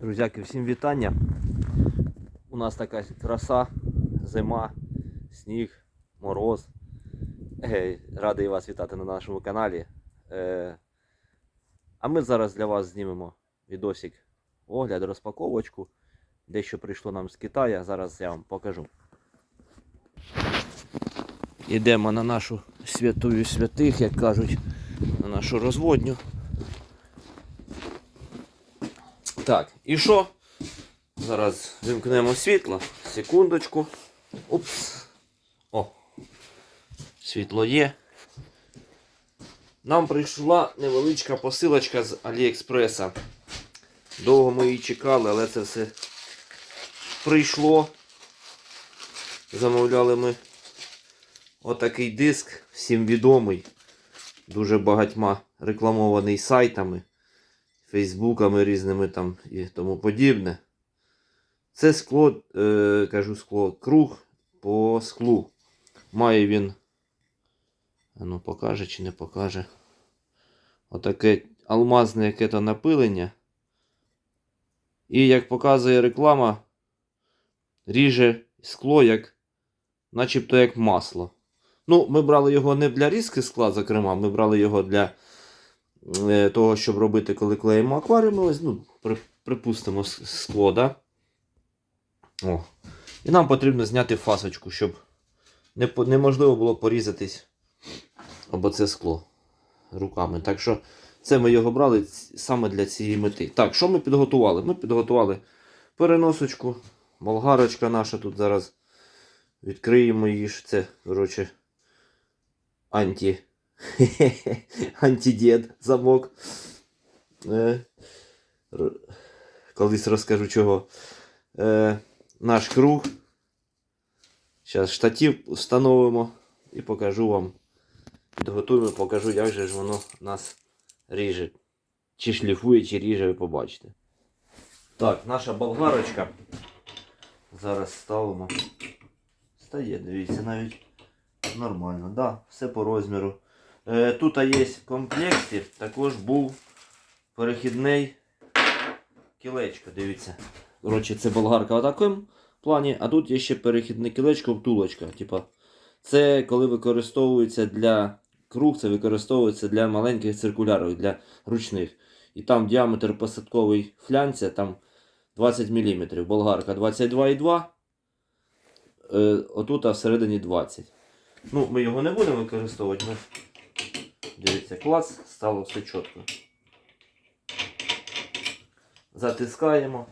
Друзяки, всім вітання. У нас така краса, зима, сніг, мороз. Е, Радий вас вітати на нашому каналі. Е, А ми зараз для вас знімемо відосик, огляд, розпаковочку. Дещо прийшло нам з Китаю. Зараз я вам покажу. Йдемо на нашу святую святих, як кажуть, на нашу розводню. Так, і що? Зараз вимкнемо світло. Секундочку. Упс. О. Світло є. Нам прийшла невеличка посилочка з Аліекспреса. Довго ми її чекали, але це все прийшло. Замовляли ми отакий диск, всім відомий. Дуже багатьма рекламований сайтами. Фейсбуками різними там і тому подібне. Це скло, е, кажу скло, круг по склу. Має він. Ну покаже чи не покаже. Отаке алмазне яке-то напилення. І як показує реклама, ріже скло як начебто як масло. Ну, ми брали його не для різки скла, зокрема, ми брали його для того, щоб робити, коли клеїмо акваріуми, ось, ну, при, припустимо скло, да? О. І нам потрібно зняти фасочку, щоб не, неможливо було порізатись об це скло руками. Так що це ми його брали саме для цієї мети. Так, що ми підготували? Ми підготували переносочку, болгарочка наша тут зараз. Відкриємо її. Це, коротше, анті. Антидід замок. Е, колись розкажу чого. Е, наш круг. Зараз штатив встановимо і покажу вам. Підготуємо, покажу, як же ж воно нас ріже. Чи шліфує, чи ріже, ви побачите. Так, наша болгарочка. Зараз ставимо. Стає, дивіться, навіть нормально. Да, все по розміру. Е, тут є в комплекті, також був перехідний кілечко, дивіться. Коротше, це болгарка в такому плані, а тут є ще перехідне кілечко втулочка. Типа, це коли використовується для круг, це використовується для маленьких циркулярів, для ручних. І там діаметр посадковий флянця там 20 мм. Болгарка 22,2. Е, отут а всередині 20. Ну, ми його не будемо використовувати. Дивіться, клас, стало все чітко. Затискаємо.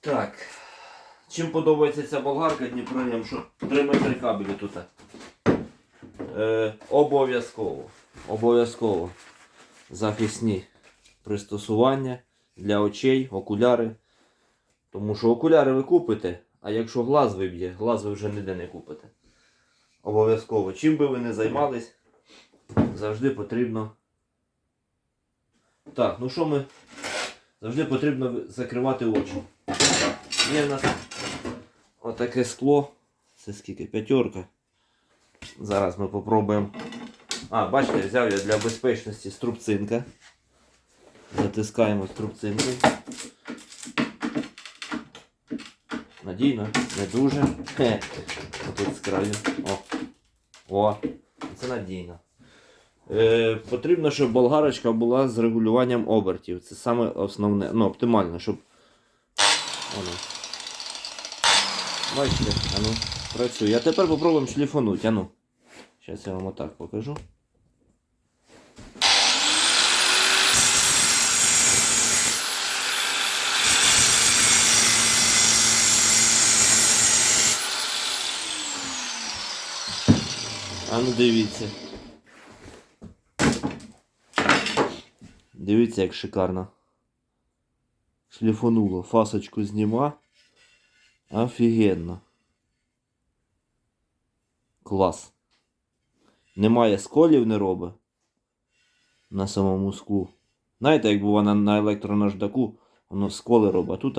Так. Чим подобається ця болгарка Дніпроєм, що 3 метри кабелі тут. Е, обов'язково. Обов'язково. Захисні пристосування для очей, окуляри. Тому що окуляри ви купите, а якщо глаз виб'є, глаз ви вже ніде не купите. Обов'язково. Чим би ви не займались, завжди потрібно. Так, ну що ми. Завжди потрібно закривати очі. Є в нас отаке скло. Це скільки? П'ятерка. Зараз ми попробуємо. А, бачите, взяв я для безпечності струбцинка. Затискаємо струбцинкою. Надійно, не дуже. Хе. Тут з краю. О. О. Це надійно. Е, потрібно, щоб болгарочка була з регулюванням обертів. Це саме основне, ну, оптимально, щоб. Воно. Бачите, ану, працює. А тепер попробуємо шліфануть, ану. Зараз я вам отак покажу. А ну дивіться. Дивіться, як шикарно. Шліфонуло. Фасочку зніма. Офігенно. Клас. Немає сколів не робить. На самому склу. Знаєте, як бува на, на електронаждаку, воно сколи робить. А тут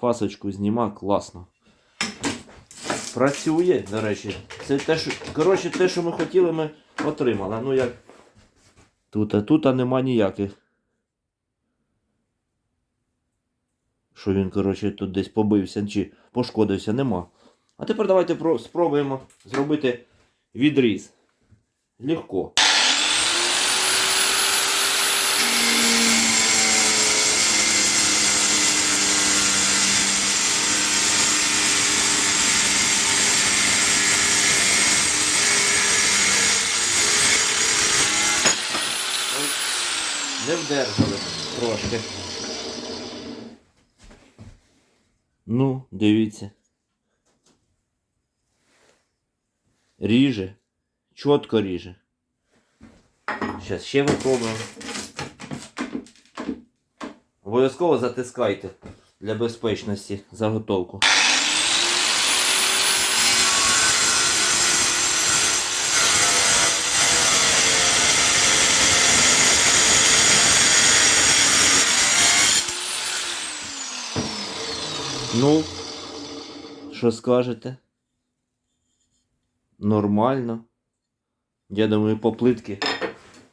фасочку зніма класно. Працює, до речі. Це те, що. Коротше, те, що ми хотіли, ми отримали. Ну як Тут, а тут а нема ніяких. Що він, коротше, тут десь побився чи пошкодився, нема. А тепер давайте спробуємо зробити відріз. Легко. Не трошки. Ну, дивіться. Ріже. Чітко ріже. Зараз ще випробуємо. Обов'язково затискайте для безпечності заготовку. Ну, що скажете? Нормально. Я думаю, по плитки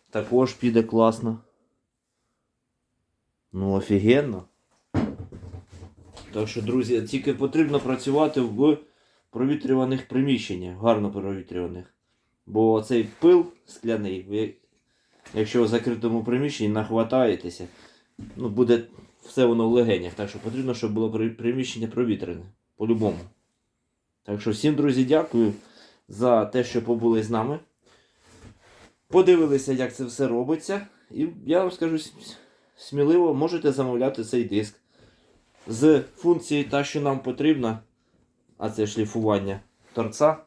також піде класно. Ну, офігенно. Так що, друзі, тільки потрібно працювати в провітрюваних приміщеннях, гарно провітрюваних. Бо цей пил скляний, ви, якщо в закритому приміщенні нахватаєтеся, ну, буде все воно в легенях. Так що потрібно, щоб було приміщення провітрене. По-любому. Так що всім, друзі, дякую за те, що побули з нами. Подивилися, як це все робиться. І я вам скажу сміливо, можете замовляти цей диск. З функції та, що нам потрібна, а це шліфування торца,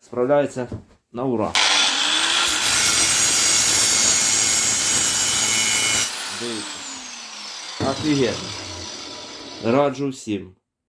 справляється на ура. Дивіться. Офігенно. Раджу всім.